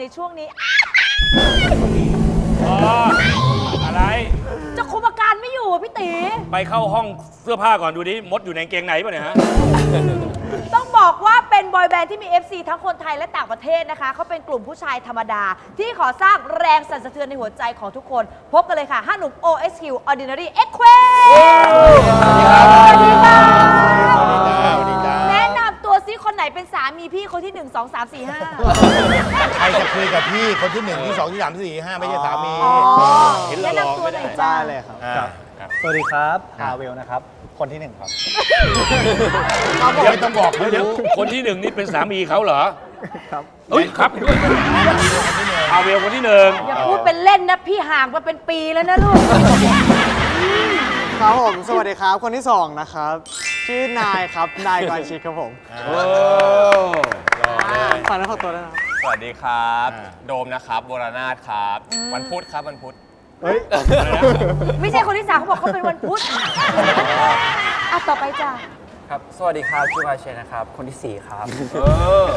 ในช่วงนี้อะไร จะคุมอาการไม่อยู่อะพี่ตี ไปเข้าห้องเสื้อผ้าก่อนดูดิมดอยู่ในกางเกงไหนป่ะเนี่ยฮะ ต้องบอกว่าเป็นบอยแบนด์ที่มี FC ทั้งคนไทยและต่างประเทศนะคะ เขาเป็นกลุ่มผู้ชายธรรมดา ที่ขอสร้างแรงสั่นสะเทือนในหัวใจของทุกคน พบกันเลยค่ะห้าหนุ่ม OSQ Ordinary e q u a สวัสดีค่ะ มีพี่คนที่ 1 2 3 4 5 ใครจะคุยกับพี่คนที่หนึ่งที่สองที่สามที่สี่ที่ห้าไม่ใช่สามีอ๋อเห็นหล่อๆแนะนำตัวหน่อยจ้าได้เลยครับ อ่าสวัสดีครับฮาเวลนะครับ คนที่หนึ่งครับ ไม่ต้องบอกเขาเดี๋ยวรู้คนที่หนึ่งนี่เป็นสามีเขาเหรอครับเฮ้ยครับด้วยอาเวลคนที่หนึ่งอย่าพูดเป็นเล่นนะ พี่ห่างมาเป็นปีแล้วนะลูก ครับผม สวัสดีครับ คนที่สองนะครับ ชื่อนายครับ นายกรชิตครับผมโอ้ฝากน้ำฝากตัวด้วยนะครับ สวัสดีครับ อ่า โดมนะครับวรนาถครับ วันพุธครับวันพุธ เฮ้ย ไม่ใช่คนที่สามเขาบอกเขาเป็นวันพุธอะต่อไปจ้าครับ สวัสดีครับชื่อวาเชนนะครับ คนที่ 4 ครับเออ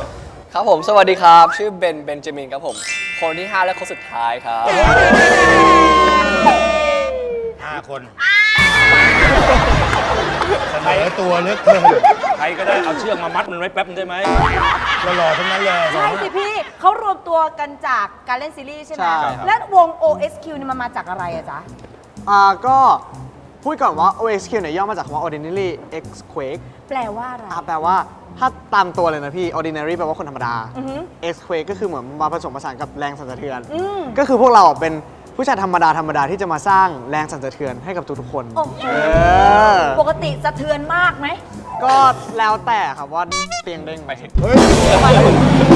ครับผมสวัสดีครับ ชื่อเบนเบนจามินครับผม คนที่ 5 และคนสุดท้ายครับ ห้าคน เสนอตัวเลือกเพิ่มใครก็ได้เอาเชือกมามัดมันไว้แป๊บนึงได้ไหมหล่อๆทั้งนั้นเลยใช่สิพี่เขารวมตัวกันจากการเล่นซีรีส์ใช่ไหมใช่ครับ แล้ววง OSQ นี่มันมาจากอะไรอะจ๊ะ อ่าก็พูดก่อนว่า OXQ เนี่ยย่อมาจากคำว่า Ordinary X Quake แปลว่าอะไร อ่าแปลว่าถ้าตามตัวเลยนะพี่ Ordinary แปลว่าคนธรรมดา อือหือ X Quake ก็คือเหมือนมาผสมผสานกับแรงสั่นสะเทือนอืมก็คือพวกเราอะเป็น ผู้ชายธรรมดาธรรมดาที่จะมาสร้างแรงสั่นสะเทือนให้กับทุกๆคน โอ้โหเออปกติสะเทือนมากไหม ก็แล้วแต่ครับว่าเตียงเด้งไปเฮ้ย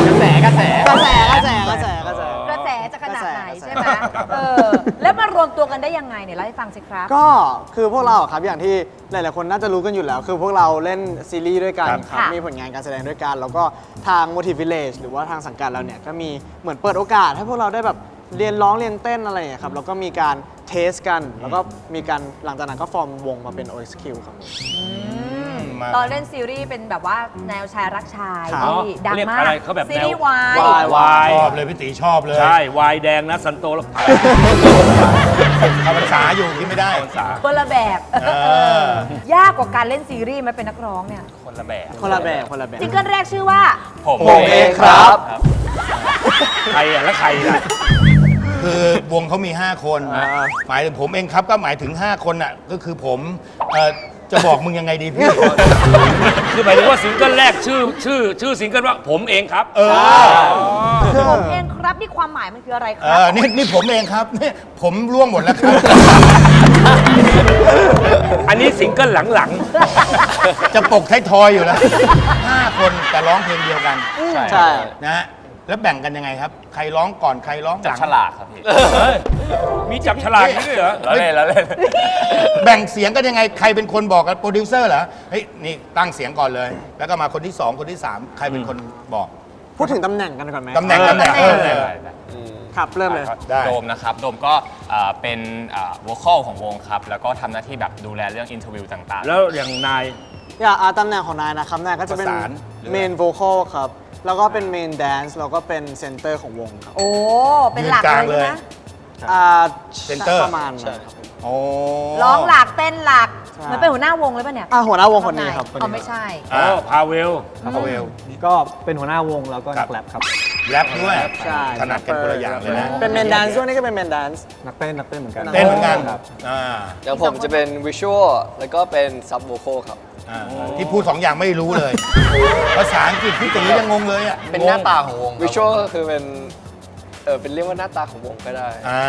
กระแสกระแสกระแสกระแสกระแสกระแส กระแสจะขนาดไหนกระแส ใช่ไหมเออ แล้วมารวมตัวกันได้ยังไงเนี่ยเล่าให้ฟังสิครับ ก็คือพวกเราอะครับอย่างที่หลาย ๆ คนน่าจะรู้กันอยู่แล้ว คือพวกเราเล่นซีรีส์ด้วยกันครับ ครับค่ะมีผลงานการแสดงด้วยกัน แล้วก็ทาง Motive Village หรือว่าทางสังกัดเราเนี่ยก็มีเหมือนเปิดโอกาสให้พวกเราได้แบบ เรียนร้องเรียนเต้นอะไรอย่างเงี้ยครับแล้วก็มีการเทสกัน แล้วก็มีการหลังจากนั้นก็ฟอร์มวงมาเป็น OXQ ครับ มาตอนเล่นซีรีส์เป็นแบบว่าแนวชายรักชายครับ ที่ดังเรียกมากอะไรเขาแบบซีแนวรีส์วาย วายวายชอบเลยพี่ตีชอบเลยใช่วายแดงนะสันโตแล้วเข้าพรรษาอยู่กินไม่ได้ภาษาคนละแบบเออ ยากกว่าการเล่นซีรีส์ไหมเป็นนักร้องเนี่ยคนละแบบคนละแบบคนละแบบ ซิงเกิลแรกชื่อว่า ผมผมเองครับ ใครอะแล้วใครล่ะ คือวงเขามี 5 คน อ่า หมายถึงผมเองครับก็หมายถึง 5 คนน่ะก็คือผมเอ่อจะบอกมึงยังไงดีพี่ คือหมายถึงว่าซิงเกิลแรกชื่อชื่อ ชื่อซิงเกิลว่าผมเองครับ เออผมเองครับนี่ความหมายมันคืออะไรคเอรับอนี่นี่ผมเองครับนี่ผมร่วงหมดแล้วครับ อันนี้ซิงเกิลหลังจะปกท้ายทอยอยู่แล้ว 5 คนแต่ร้องเพลงเดียวกันใช่ นะฮะ แล้วแบ่งกันยังไงครับ ใครร้องก่อนใครร้องหจับลัง ฉลากครับพี่ๆเฮ้ยมีจับฉลากนี่ด้วยเหรอ แล้วเล่นแล้วเล่นแบ่งเสียงกันยังไงใครเป็นคนบอกกับโปรดิวเซอร์เหรอเฮ้ยนี่ตั้งเสียงก่อนเลย แล้วก็มาคนที่2คนที่3ใครเป็นคนบอกพูดถึงตำแหน่งกันก่อนไหมตำแหน่งตำแหน่งเออ ครับเริ่มเลย ได้ โดมนะครับ โดมก็เอ่อเป็นวอลคอลของวงครับ แล้วก็ทำหน้าที่แบบดูแลเรื่องอินเทอร์วิวต่างๆ แล้วอย่างนาย อย่าอ่าตำแหน่งของนายนะครับนายก็จะเป็นประสานหรือเมนโวคอลครับ แล้วก็เป็นเมนแดนซ์แล้วก็เป็นเซนเตอร์ของวงครับโอ้ เป็นหลักยืนกลางเลยใช่ไหมเลยอ่า Center ประมาณนั้นครับ โอ้ ร้องหลักเต้นหลักใช่ เหมือนเป็นหัวหน้าวงเลยป่ะเนี่ยอ่าหัวหน้าวงคนนี้ครับอ๋อไม่ใช่อ๋อพาเวล พาเวล ก็เป็นหัวหน้าวงแล้วก็ครันับกแรปครับ แรปด้วยใช่ถนัดกันคนละอย่างเลยนะ เป็นเมนแดนซ์ช่วงนี้ก็เป็นเมนแดนซ์ นักเต้นนักเต้นเหมือนกัน เต้นเหมือนกันครับ อ่าเดี๋ยวผมจะเป็นวิชวลแล้วก็เป็นซับโวคอลครับอ่า ที่พูดสองอย่างไม่รู้เลย ภาษาอังกฤษพี่ตียังงงเลยอะเป็นหน้าตาของวงวิชวลก็คือเป็นเออเป็นเรียกว่าหน้าตาของวงก็ได้อ่า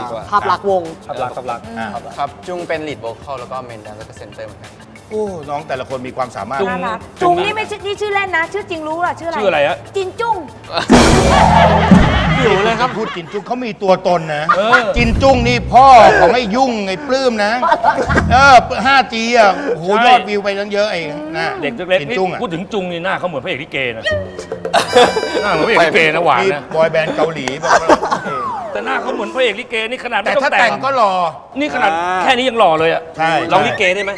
ดีกว่าภาพลักษณ์วงขับหลักขับหลักอ่าครับจุงเป็นลีดโวคอลแล้วก็เมนแดนแล้วก็เซนเตอร์เหมือนกันโอ้น้องแต่ละคนมีความสามารถ จุงน่ารักจุงนี่ไม่ใช่นี่ชื่อเล่นนะ ชื่อจริงรู้เหรอชื่ออะไรชื่ออะไรฮะจินจุ้ง อยู่เลยครับ พูดจินจุ้งเขามีตัวตนนะเออจินจุ้งนี่พ่อของไอ้ยุ่งไอ้ปลื้มนะ เออ 5G อะโหยอดวิวไปตั้งเยอะเองนะเด็กเล็กจิๆนนี่จุ้งอะพูดถึงจุงนี่หน้าเขาเหมือนพระเอกลิเกนะหน้าเหมือนพระเอกลิเกนะหวานนี่นะบอยแบนด์เกาหลีบอกว่าเออแต่หน้าเขาเหมือนพระเอกลิเกนี่ขนาดแต่ไม่ต้อถ้างแต่แต่งงก็หล่อนี่ขนาดแค่นี้ยังหล่อเลยอะใช่ ลองลิเกได้ไหม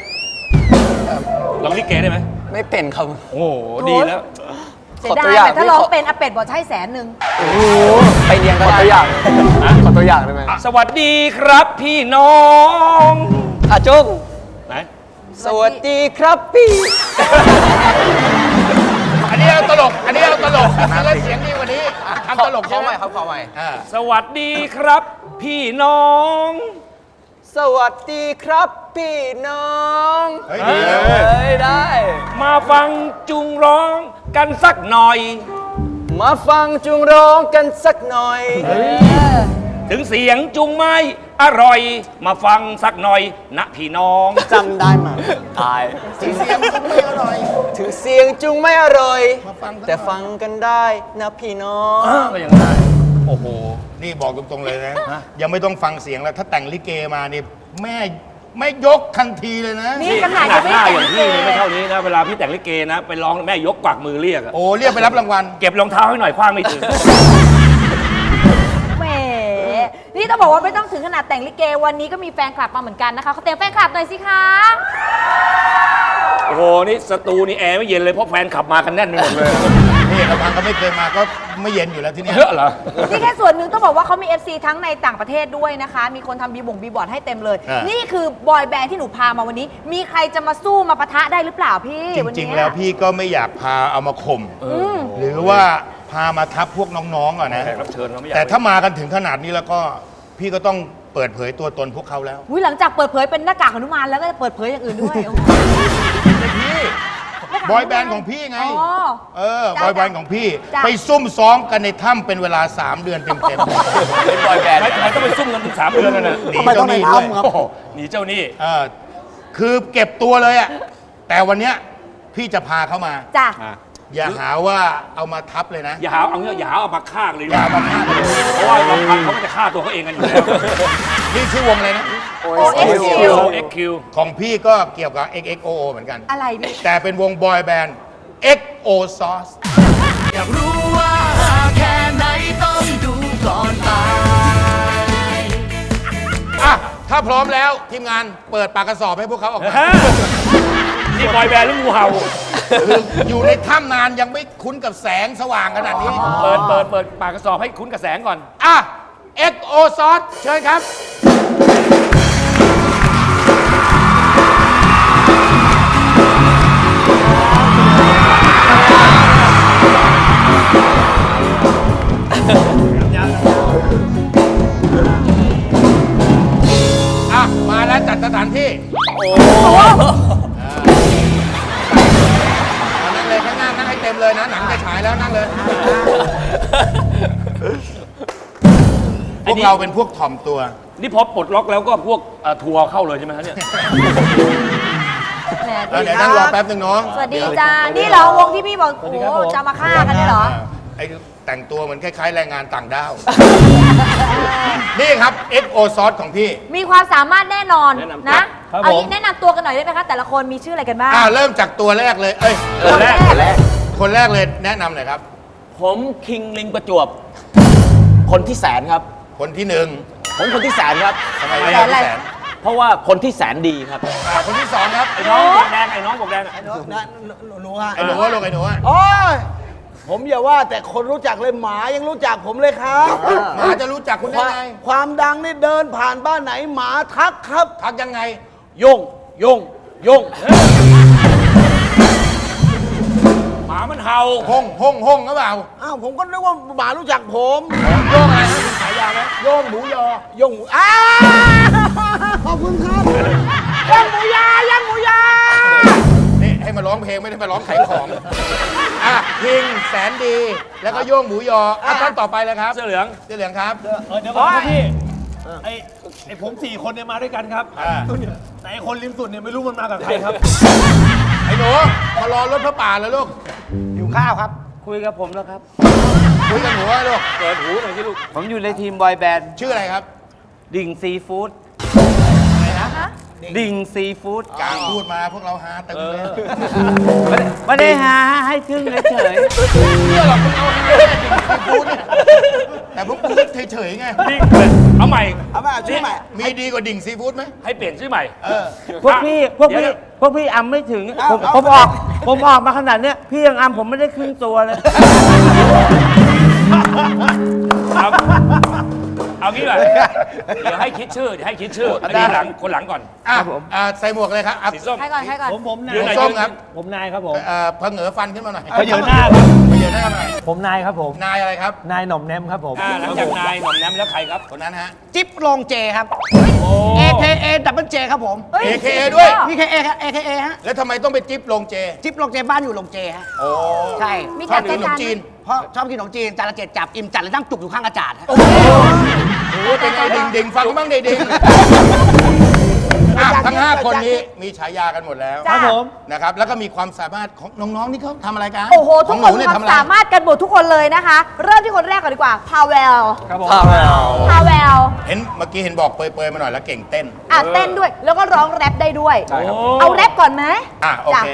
ลองลิเกได้ไหมไม่เป็นครับ โอ้โหดีแล้ว เสียดาขอตัวยอย่างแต่ถ้าพี่ร้องขอเป็นอาเป็ดบอกจะให้แสนหนึ่งไปเรียนก็ได้ตัวอย่างขอตัวอย่างได้ไหมสวัสดีครับพี่น้อง อะจุงไหน สวัสดีครับพี่ อันนี้เอาตลก อันนี้เอาตลกอันนี้เสียงดีกว่านี้ทำตลกขใช่อไหใหมม่ครับขอใหม่อ่าสวัสดีครับ พี่น้อง สวัสดีครับพี่น้องเฮ้ยดีนะเฮ้ยได้ มาฟังจุงร้องกันสักหน่อย มาฟังจุงร้องกันสักหน่อยถึงเสียงจุงไม่อร่อย มาฟังสักหน่อยนะพี่น้อง จำได้ไหมตายเสียงก็ไม่อร่อยถึงเสียงจุงไม่อร่อยมาฟังกันหน่อยแต่ฟังกันได้นะพี่น้องก็ยังได้โอ้โห นี่บอกตรงๆเลยนะยังไม่ต้องฟังเสียงแล้วถ้าแต่งลิเกมานี่แม่ไม่ยกทันทีเลยนะ นี่ขนาดหยัน้างไม่หน้าแต่องย่างพี่นี่ไม่เท่านี้นะ เวลาพี่แต่งลิเกนะ ไปร้องแม่ยกกวักมือเรียกอะโอ้เรียกไปรับรางวัล เก็บรองเท้าให้หน่อยคว้างไม่ถึง แหมนี่ต้องบอกว่าไม่ต้องถึงขนาดแต่งลิเกวันนี้ก็มีแฟนคลับมาเหมือนกันนะคะเขาเต็มแฟนคลับหน่อยสิคะ โอ้โห นี่สตูนี่แอร์ไม่เย็นเลยเพราะแฟนขับมากันแน่นไปหมดเลย นี่กระพังก็ไม่เคยมาก็ไม่เย็นอยู่แล้วที่นี่เยอะเหรอ นี่แค่ส่วนหนึ่งต้องบอกว่าเขามี FC ทั้งในต่างประเทศด้วยนะคะ มีคนทำบีบ่งบีบอร์ดให้เต็มเลย อ่านี่ นี่คือบอยแบนด์ที่หนูพามาวันนี้ มีใครจะมาสู้มาปะทะได้หรือเปล่าพี่จวันริง เนี้ยๆแล้วพี่ก็ไม่อยากพาเอามาข่มมหรือว่าพามาทับพวกน้องๆอะนะ แขกรับเชิญเราไม่อยากแต่ถ้ามากันถึงขนาดนี้แล้วก็พี่ก็ต้องเปิดเผยตัวตนพวกเขาแล้ว อุ๊ยหลังจากเปิดเผยเป็นหน้ากากหนุมานแล้วก็จะเปิดเผยอย่างอื่นด้วยโอ้โห พี่ บอยแบนด์ของพี่ไง อ๋อ เออจ้ะบอยแบนด์ของพี่ จ้ะ ไปซุ่มซ้อมกันในถ้ำเป็นเวลา 3 เดือนเต็มเป็นบอยแบนด์ไม่ทำไมต้องไปซุ่มกันถึงสามเดือนนั่นน่ะๆหนีทำไมต้อเจ้างหในนี้ด้วยถ้ำครับ โอ้โหหนีเจ้าหนี่เออคือเก็บตัวเลยอะแต่วันเนี้ยพี่จะพาเขามา จ้ะ อย่าหาว่าเอามาทับเลยนะอย่าหาเอาเงี้ยอย่าหาเอามาฆ่ากันเลยอย่าเอามาฆ่ากันเลยเพราะว่าบางครั้งเขาก็จะฆ่าตัวเขาเองกันอยู่แล้ว นี่ชื่อวงเลยนะ OXQ XQ ของพี่ก็เกี่ยวกับ XXOO เหมือนกัน อะไรพี่แต่เป็นวงบอยแบนด์ XO Sauce อยากรู้ว่าแค่ไหนต้องดูก่อนตายอะ ถ้าพร้อมแล้วทีมงานเปิดปากกระสอบให้พวกเขาออกมาฮะนี่บอยแบนด์หรืองูเห่าคืออยู่ในถ้ำนานยังไม่คุ้นกับแสงสว่างขนาดนี้ เปิดเปิดเปิดปากกระสอบให้คุ้นกระแสงก่อน อะ เอ็กโอซอสเชิญครับ เราเป็นพวกถ่อมตัว นี่พอปลดล็อกแล้วก็พวกเอ่อทัวร์เข้าเลยใช่ไหมฮะเนี่ย แหมเออเดี๋ยวนั่งรอแป๊บหนึ่งน้องสวัสดีจ้า นี่เหรอวงที่พี่บอกโอ้โหจะมาฆ่ากันนี่เหรอ ไอ้แต่งตัวเหมือนคล้ายๆ แรงงานต่างด้าว นี่ครับ XO Sauce ของพี่ มีความสามารถแน่นอนแนะนำนะครับเอาผม งี้แนะนำตัวกันหน่อยได้ไหมคะ แต่ละคนมีชื่ออะไรกันบ้าง อ่าเริ่มจากตัวแรกเลย เอ้ยคนแรกคนแรก คนแรกเลยแนะนำหน่อยครับ ผมคิงลิงประจวบ คนที่แสนครับ คนที่หนึ่งผมคนที่แสนครับ ทำไมไม่เอาพี่แสนเพราะว่าคนที่แสนดีครับ อ่าคนที่สองครับไอ้น้องบอกแดงไอ้น้องบอกแดงอะไอ้หนูว่าลูกไอ้หนูว่าโอ้ยผมอย่าว่าแต่คนรู้จักเลยหมายังรู้จักผมเลยครับ หมาจะรู้จักคุณคได้วามไงความดังนี่เดินผ่านบ้านไหนหมาทักครับ ทักยังไง ยงยงยงห มามันเห่าห้องห้องห้องหรือเปล่าอ้าวผมก็นึกว่าหมารู้จักผมโยงอะไรนะมีฉายาไหมโยงหมูยอยงหมูอ้าวขอบคุณครับย่างหมูยาย่างหมูยาร้องเพลงไม่ได้มาร้องขายของอะพิงแสนดีแล้วก็โย่งหมูยออะท่านต่อไปเลยครับเสื้อเหลืองเสื้อเหลืองครับเออเดี๋ยวก่อนครับพี่ไอ้ ไอ้ผมสี่คนเนี่ยมาด้วยกันครับอ่าแต่ไอ้คนริมสุดเนี่ยไม่รู้มันมากับใครครับไอ้หนูมารอรถพระป่าเลยลูกหิวข้าวครับ คุยกับผมแล้วครับ คุยกันหนูไว้ลูกเปิดหูหน่อยสิลูก ผมอยู่ในทีมบอยแบนด์ชื่ออะไรครับ ดิ่งซีฟู้ด ดิ่งซีฟู้ดกลางพูดมาพวกเราหาตึงเลย ไม่ได้หาให้ทึ่งเฉยเชื่อหรอกพวกเราหาแต่ดิ่งซีฟู้ดเนี่ยแต่พวกกูเฉยๆไงนี่เอาใหม่ เอามาชื่อใหม่ มีดีกว่าดิ่งซีฟู้ดไหม ให้เปลี่ยนชื่อใหม่เออๆพวกพี่พวกพี่เดี๋ยวพวกพี่อำไม่ถึงเอาผมเอาผมออก ผมออกมาขนาดเนี้ยพี่ยังอำผมไม่ได้ครึ่งตัวเลย เอาเอางี้ก่อนเดี๋ยวให้คิดชื่อเดี๋ยวให้คิดชื่ออันนี้หลังคนหลังก่อน อะอะใส่หมวกเลยครับอะสีส้มใครก่อนใครก่อนผมผมนายยืนหน่อยส้มครับผมนายครับผมเอ่อเพิ่งเหงอฟันขึ้นมาหน่อยไปเดี๋ยวหน้าครับไปเดี๋ยวหน้าหน่อยผมนายครับผม นายอะไรครับ นายหน่อมแนมครับผม อ่าหลังจากนายหน่อมแนมแล้วใครครับ คนนั้นฮะ จิ๊บลงเจครับ โอ้ AKA ดับเบิลเจครับผมเฮ้ย AKA ด้วย นี่ KA ครับ AKA ฮะ แล้วทำไมต้องไปจิ๊บลงเจ จิ๊บลงเจบ้านอยู่ลงเจฮะ โอ้ใช่ มีชอบจักิดนขนรามยการจีน เพราะชอบกินขนมจีนจานละเจ็ดจับอิ่มจัดแล้วนั่งจุกอยู่ข้างอาจารย์ฮะโอ้โหเป็นไงดิ่งดิ่งฟังบ้างดิ่งดิ่งอะทั้ง5คนนี้มีฉายากันหมดแล้วจ้านะครับ แล้วก็มีความสามารถของน้องๆนี่เขาทำอะไรกันโอ้โห ทุกของคนหมีเยความทำอะไรสามารถกันหมดทุกคนเลยนะคะ เริ่มที่คนแรกก่อนดีกว่า พาเวล ครับผม พาเวล เห็นเมื่อกี้เห็นบอกเปรยๆมาหน่อยแล้วเก่งเต้น อะเต้นด้วย แล้วก็ร้องแรปได้ด้วยโอ้เอาแรปก่อนไหมอะโอเค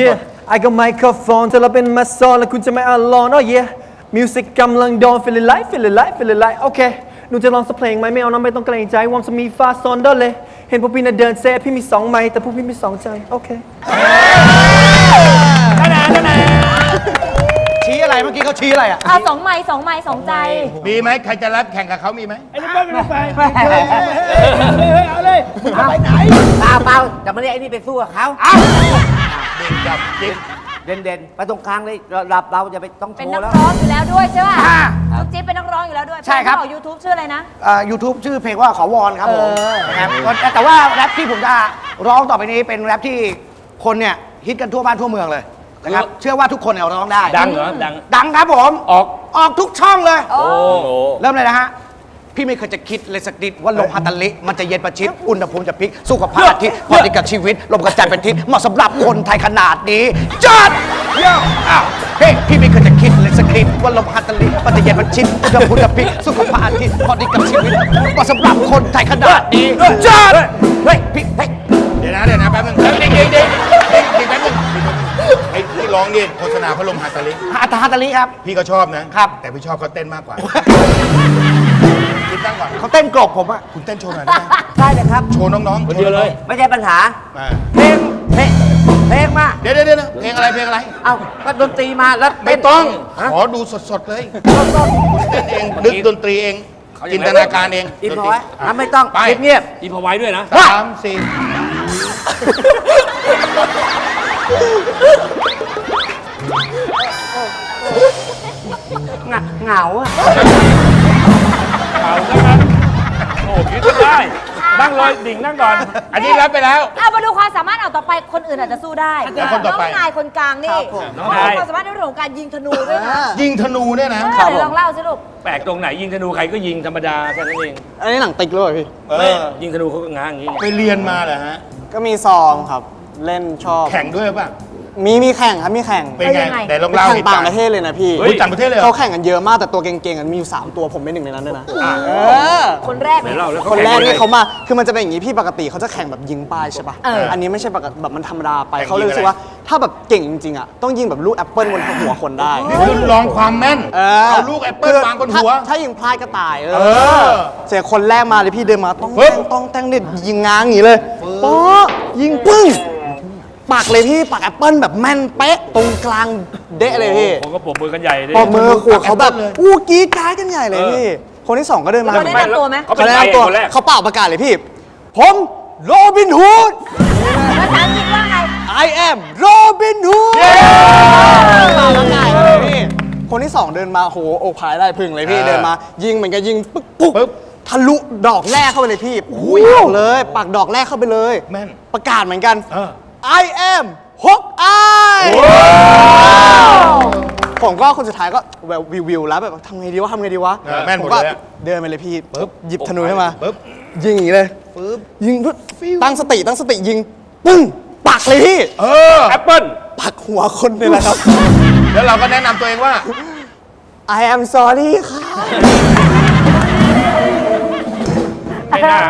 Yeah I got microphone เธอเราเป็นมาซอนแล้วคุณจะไม่อลอน oh yeah music กกำลังโดน feel it like feel it like feel it like โอเคหนูจะลองสักเพลงไหมไม่เอานะไม่ต้องเกรงใจวอมจะมีฟาซอนเดอเลย เห็นพวกพี่น่ะเดินเซ่พี่มีสองไม้แต่พวกพี่มีสองใจ โอเคชี้อะไรเมื่อกี้เขาชี้อะไรอะ อะสองไม้สองไม้สองใจ มีไหมใครจะรับแข่งกับเขามีไหมไอ้นี่ไม่ได้ไปเฮ้ยเฮ้ยเอาเลยไปไหนเปล่าเปล่าจะไม่ได้ไอ้นี่ไปสู้กับเขา ดิ่งกับจิ๊บเด่นเด่นๆไปตรงกลางเลยเราเราจะไปต้องโชเป็นว์นักแล้ว ร้องอยู่แล้วด้วยใช่ป่ะทุกจิ๊บเป็นนักร้องอยู่แล้วด้วยใช่ครับ ยูทูบชื่ออะไรนะอ่า YouTube ชื่อเพลงว่าขอวอนครับผมเออ นะครับก็แต่ว่าแรปที่ผมจะร้องต่อไปนี้เป็นแรปที่คนเนี่ยฮิตกันทั่วบ้านทั่วเมืองเลยนะครับเชื่อว่าทุกคนเนี่ยร้องได้ ดังเหรอ ดัง ดังครับผม ออก ออกทุกช่องเลย โอ้ เริ่มเลยนะฮะ พี่ไม่เคยจะคิดเลยสักนิดว่าลมฮัตตาลิมันจะเย็นประชิด อุณหภูมิจะพลิก สู้กับพระอาทิตย์พอดีกับชีวิต ลมกระจายเป็นทิศเหมาะสำหรับคนไทยขนาดนี้จัดเย้อ้าวเฮ้ยพี่ไม่เคยจะคิดเลยสักนิดว่าลมฮัตตาลิมันจะเย็นประชิดอุณหภูมิจะพลิกสู้กับพระอาทิตย์พอดีกับชีวิตเหมาะสำหรับคนไทยขนาดนี้จัดเฮ้ยพี่เฮ้ยเดี๋ยวนะเดี๋ยวนะแป๊บนึงเด็กเด็กเด็กเด็กเด็กแป๊บนึงไอ้ที่ร้องนี่โฆษณาพัดลมฮาตาลิฮัตตาฮัตตาลิครับ พี่ก็ชอบนะครับ แต่พี่ชอบเขาเต้นมากกว่า คิดตั้งก่อนเขาเต้นกรบผมอะคุณเต้นโชว์หน่อยได้ไหมได้เลยครับ โชว์น้องๆคนเดียวเลยไม่ใช่ปัญหามาเพลงเพลงเพลงมาเดี๋ยวเดี๋ยวเดี๋ยวเพลงอะไรเพลงอะไร เอ้าก็ดนตรีมาแล้วเต้นไม่ต้อง ฮะขอดูสดๆเลยคุณเต้นเองนึกดนตรีเองจินตนาการเองอินดนพตอรีไว้งั้นไม่ต้องไปเงียบอีพอไว้ด้วยนะ สามสี่ๆเหงาเหงาอะ เอาซะงั้นโอ้คิดไม่ได้นั่งเลยดิ่งนั่งก่อน อันนี้รับไปแล้ว เอามาดูความสามารถเอาต่อไปคนอื่นอาจจะสู้ได้แล้วคนต่อไปน้องนายคนกลางนี่น้องเขานายมีความสามารถในเรื่องของการยิงธนูด้วยนะยิงธนูเนี่ยนะเออไหนลองเล่าสิลูกแปลกตรงไหนยิงธนูใครก็ยิงธรรมดาแค่นั้นเองอันนี้หนังติ๊กหรือเปล่าพี่เอไม่อยิงธนูเขาก็ง้างอย่างนี้ไงไปเรียนมาเหรอฮะ ก็มีซ้อมครับ เล่นชอบ แข่งด้วยป่ะ มีมีแข่งครับมีแข่งเป็นเป็นยัไงงไง ไหนลองเล่าแข่งให้ต่าฟังงประเทศเลยนะพี่เฮ้ยต่างประเทศเลยเหรอ เขาแข่งกันเยอะมากแต่ตัวเก่งๆกันมีอยู่ 3 ตัวผมเป็นหนึ่งในนั้นด้วยนะอะ เออ คนแรกไหนเนี่ยเล่าแล้วคนแรกเนี่ยข่งเขามา คือมันจะเป็นอย่างนี้พี่ปกติเขาจะแข่งแบบยิงป้ายใช่ปะเอออันนี้ไม่ใช่ปกติแบบมันธรรมดาไปแข่งเขาเลยยิงรู้สึกอะไรว่าถ้าแบบเก่งจริงๆอะต้องยิงแบบลูกแอปเปิลบนหัวคนได้ นี่คือลองความแม่น เออเอาลูกแอปเปิลวางบนหัว ถ้าถ้ายิงพลาดก็ตายเอเอออเสียคนแรกมาเลยพี่เดินมาต้องปึ๊แตบงต้องแตงเด็ดยิงง้างอย่างนี้เลยป๊อยิงปึ้ง ปักเลยพี่ปักแอปเปิลแบบแม่นเป๊ะตรงกลางเดะเลยพี่ผมก็ปรบมือกันใหญ่เลยปอบมือขวเขาแบบแอปเปิ้ลเลยอู้กรีดกรายกันใหญ่เลยพี่ คนที่สองก็เดินมาเขาแนะนำตัวไหมเขาเป็นแนะใครนำตัวคนแรกเขาเป่าประกาศเลยพี่ ผมโรบินฮูดภาษาอังกฤษว่าไง I am โรบินฮูดเป่าประกาศเลยพี่คนที่สองเดินมาโหอกผายได้พึ่งเลยพี่อ่าเดินมา ยิงเหมือนกับยิงปึ๊กปุ๊บปึ๊บทะลุดอกแรกเข้าไปเลยพี่อุ้ยเลย ปักดอกแรกเข้าไปเลย แม่นประกาศเหมือนกันเออ I am ฮกอายผมก็คนสุดท้ายก็แบบวิววิวแล้วแบบทำไงดีวะทำไงดีวะเออแม่นหมดผก็เลยอะเดินไปเลยพี่ปุ๊บหยิบธนูขึ้นมาปึ๊บยิงอย่างนี้เลยปุ๊บยิงปุ๊บตั้งสติตั้งสติยิงปึ้งปักเลยพี่เออ แอปเปิ้ลปักหัวคนเลยแหละครับ แล้วเราก็แนะนำตัวเองว่า I am sorry ค่ะ ไม่น่า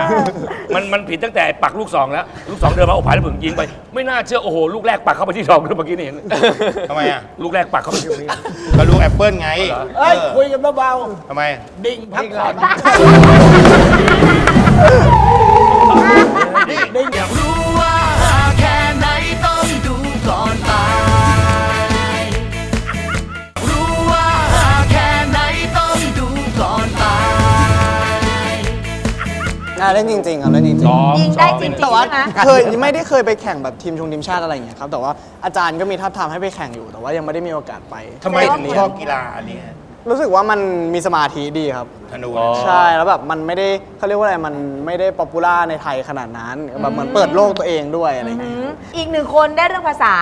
มันมันผิดตั้งแต่ปักลูกสองแล้ว ลูกสองเดินมาโอ้ผายแล้วผึ่งยิงไป ไม่น่าเชื่อ โอ้โห ลูกแรกปักเข้าไปที่ท้องด้วยเมื่อกี้นี่เห็นทำไมอะ ลูกแรกปักเข้าไปที่ตรงนี้ ก็ลูกแอปเปิลไงเอ้ยคุยกันเบาทำไม ๆดิ่งพักผ่อนอยากรู้ อ่าเล่นจริงๆอะเล่นจริงซ้อมยิงได้จริงๆ แต่ว่าๆใช่ไหม เคยไม่ได้เคยไปแข่งแบบทีมชงทีมชาติอะไรอย่างเงี้ยครับแต่ว่าอาจารย์ก็มีทับทามให้ไปแข่งอยู่ แต่ว่ายังไม่ได้มีโอกาสไป ทำไมถึงชอบกีฬาอันนี้รู้สึกว่ามันมีสมาธิดีครับ ธนูใช่แล้วแบบมันไม่ได้เขาเรียกว่าอะไรมันไม่ได้ป๊อปปูล่าในไทยขนาดนั้นแบบเหมือนเปิดโลกตัวเองด้วยอะไรอย่างเงี้ยอืมอีกหนึ่งคนได้เรื่องภาษา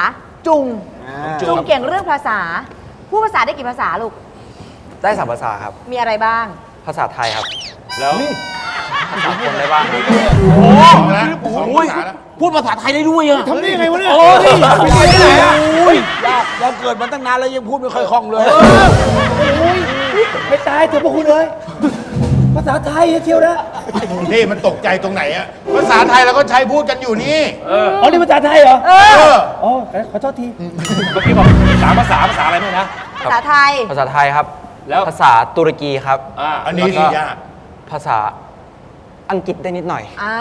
จุง อ่า จุงเก่งเรื่องภาษาพูดภาษาได้กี่ภาษาลูก ได้สามภาษาครับ มีอะไรบ้าง ภาษาไทยครับ แล้วภาษาคนได้บ้างสองแล้วสองภาษาแล้วพูดภาษาไทยได้ด้วยอะทำได้ยังไงวะเนี่ยโอ้ยไปเรียนที่ไหนอะยากเราเกิดมาตั้งนานแล้วยังพูดไม่ค่อยคล่องเลยไม่ตายเถอะพวกคุณเลยภาษาไทยเชียวนะนี่มันตกใจตรงไหนอะภาษาไทยเราก็ใช้พูดกันอยู่นี่อ๋อนี่ภาษาไทยเหรอเอออ๋อขอโทษทีเมื่อกี้บอกสามภาษาภาษาอะไรไม่นะภาษาไทยภาษาไทยครับ แล้วภาษาตุรกีครับอ่าอันนี้สิยาก ภาษาอังกฤษได้นิดหน่อย อ่า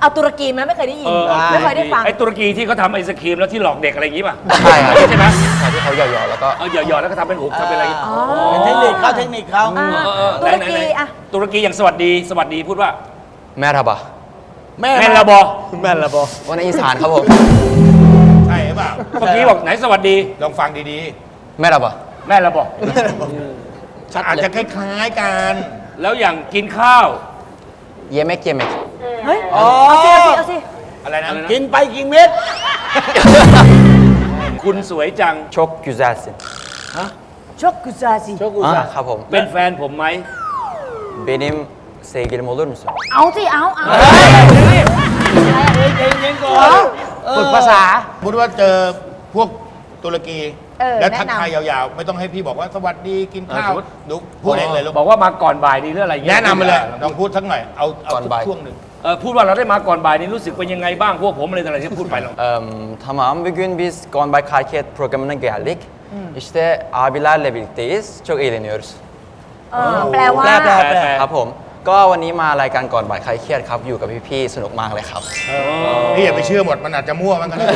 เอาตุรกีไหมไม่เคยได้ยินเออไม่เคยได้ฟัง ไอ้ตุรกีที่เขาทำไอศครีมแล้วที่หลอกเด็กอะไรอย่างงี้ป่ะใช่ครับใช่ไหมใช่ที่เขาหยอกๆแล้วก็เออหยอดๆแล้วก็ทำเป็นหุบทำเป็นอะไรอย่างงี้อ๋อเป็นเทคนิคเขาเทคนิคเขาอ่าเออเออตุรไหนกีไหนอะ ตุรกีอย่างสวัสดีสวัสดีพูดว่า แม่ทับะแม่แมนลาบอแม่นละบอวันอีสานครับผมใช่หรือเปล่าเมื่อกี้บอกไหนสวัสดีลองฟังดีแม่ทับะแม่ลาบอๆอาจจะคล้ายๆกัน แล้วอย่างกินข้าวเยเมกเยเมกเฮ้ยเอาสิเอาสิเอาสิอะไรนะ กินไปกี่เม็ด คุณสวยจังชกกุซาซินชกกุซาซิอ่าครับผมเป็นแฟนผมไหม benim sevgilim olur musun เอาสิเอาเอาฝึกภาษาพูดว่าเจอพวก ตุรกี เออแล้วทักแนะนำ ทายยาวๆ ไม่ต้องให้พี่บอกว่าสวัสดีกินข้าวเออสมมุติ ดูพูดเองเลยลูกบอกว่ามาก่อนบ่ายนี้หรืออะไรอย่างเงี้ยแนะนำมาเลยลองพูดสักหน่อยเอาเอาก่อนบ่าย ช่วงหนึ่ง เออพูดว่าเราได้มาก่อนบ่ายนี้รู้สึกเป็นยังไงบ้างพวกผมอะไรต่างๆที่พูดไปหรอก Eee, tamam bugün biz Gone by Karket programına geldik. İşte abilerle birlikteyiz. Çok eğleniyoruz. เออแปลว่า แปลแปลแปลครับผม ก็วันนี้มารายการก่อนบ่ายคลายเครียดครับ อยู่กับพี่ๆสนุกมากเลยครับ พี่อย่าไปเชื่อหมด มันอาจจะมั่วมันก็ได้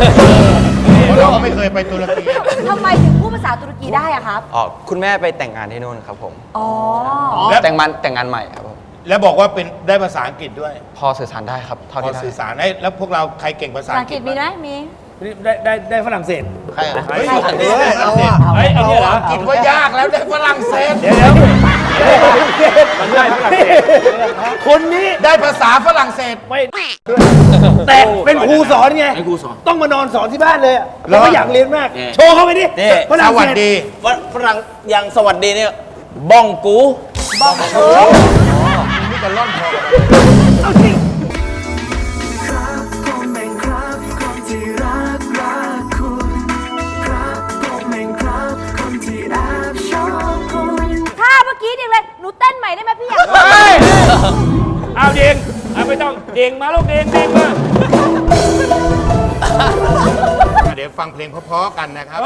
เพราะเราก็ไม่เคยไปตุรกี ทำไมถึงพูดภาษาตุรกีได้อะครับ อ๋อคุณแม่ไปแต่งงานที่นู่นครับผม อ๋อ แล้ว แต่งงานแต่งงานใหม่ครับผมแล้วบอกว่าเป็นได้ภาษาอังกฤษด้วย พอสื่อสารได้ครับเท่าพอที่ได้สื่อสารให้แล้วพวกเราใครเก่งภาษาภาษาอัอังงกกฤฤษษมีไหมมี ได้ได้ได้ฝรั่งเศสใครอะเฮ้ยเออเอาอะเฮ้ยเอาเนี่ยเหรอ คิดว่ายากแล้วได้ฝรั่งเศส เดี๋ยวเดี๋ยว มันได้ฝรั่งเศสคนนี้ได้ภาษาฝรั่งเศสแต่เป็นครูสอนไงให้ครูสอนต้องมานอนสอนที่บ้านเลยอะเหรอเราก็อยากเรียนมาก โชว์เข้าไปดิฝรั่สงเศวัสดีฝรั่งอย่างสวัสดีเนี่ยบ้องกูนี่จะล่อนพอ เพลงเพราะๆกันนะครับ